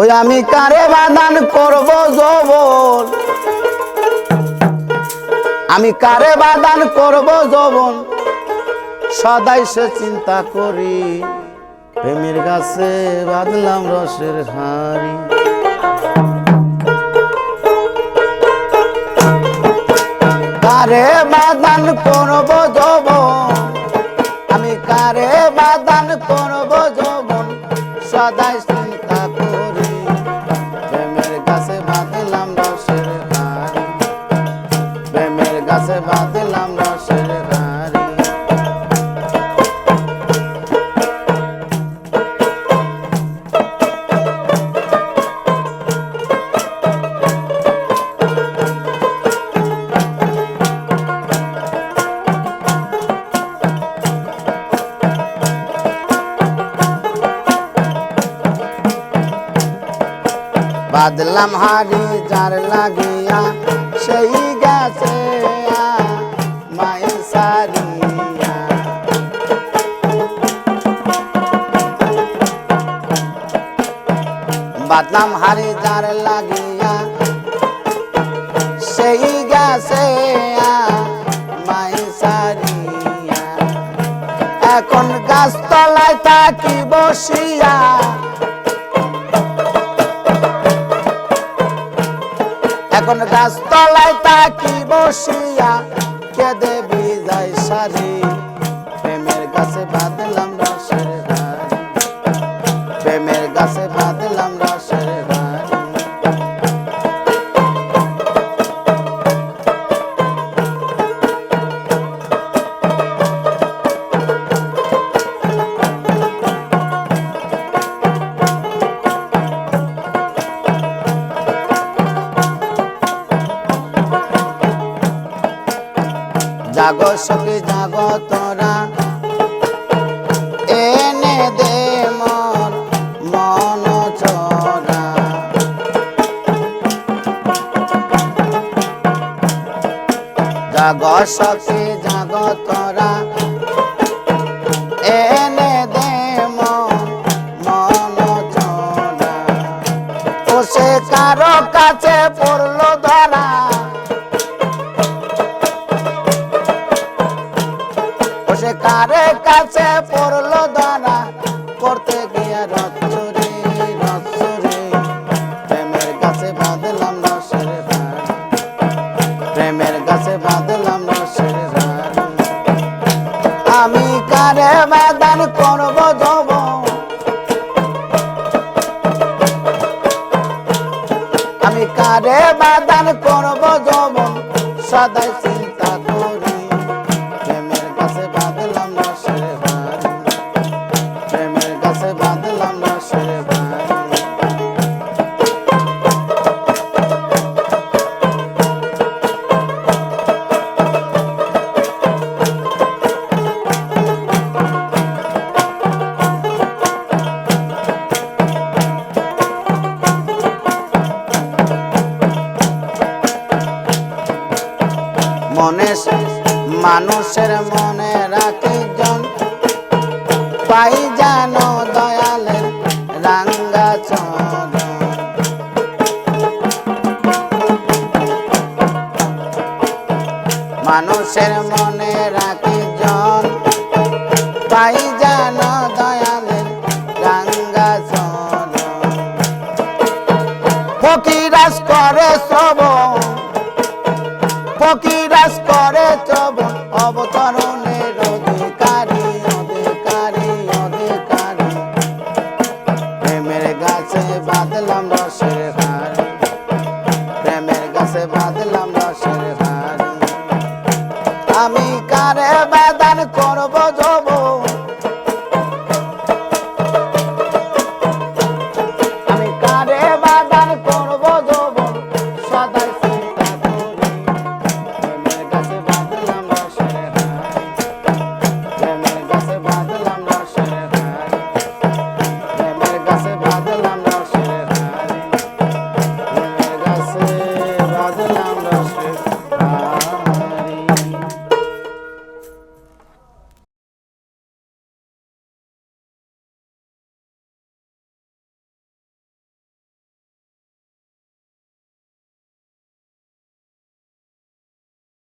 ওই আমি কারে বাদান করব যৌবন? আমি কারে বাদান করব যৌবন? সদাই সে চিন্তা করি, প্রেমের গাছে বাদলাম রসের হাড়ি। কারে বাদান করব যৌবন? আমি কারে বাদান করব যৌবন? সদাই চিন্তা বাদলাম হাড়ি যার লাগিয়া, সেই গেছে মায়ের সারিয়া। বাদলাম হাড়ি যার লাগিয়া, সেই গেছে মায়ের সারিয়া। এখন গাছতলায় থাকি বসিয়া এখন গাছ তলায় তাকি বসিয়া কেঁদে বিদায় সারি প্রেমের গাছে বাঁধলাম জাগো সখী, জাগো তোরা। এনে দে মন মন চরা জাগো সখী, জাগো তোরা। এনে দে মন মন চরা ও সে কারও কাছে করতে গিয়া রচ্চরে রচ্চরে প্রেমের কাছে বাঁধলাম রসের প্রেমের কাছে বাঁধলাম রসের আমি কারে বাদান করব আমি কারে বাদান করব যাব সদাই মনে মানুষের মনে রাখি জন। পাই যেন দয়ালের রাঙ্গা চরণ। মানুষের মনে রাখি জন। পাই যেন দয়ালের রাঙ্গা চরণ। ফকিরাজ করে শ্রবণ। ফকিরাস করে চবন অবতরণের অধিকারী অধিকারী অধিকারী। প্রেমের গাছে বাঁধলাম রসের হার, প্রেমের গাছে বাঁধলাম রসের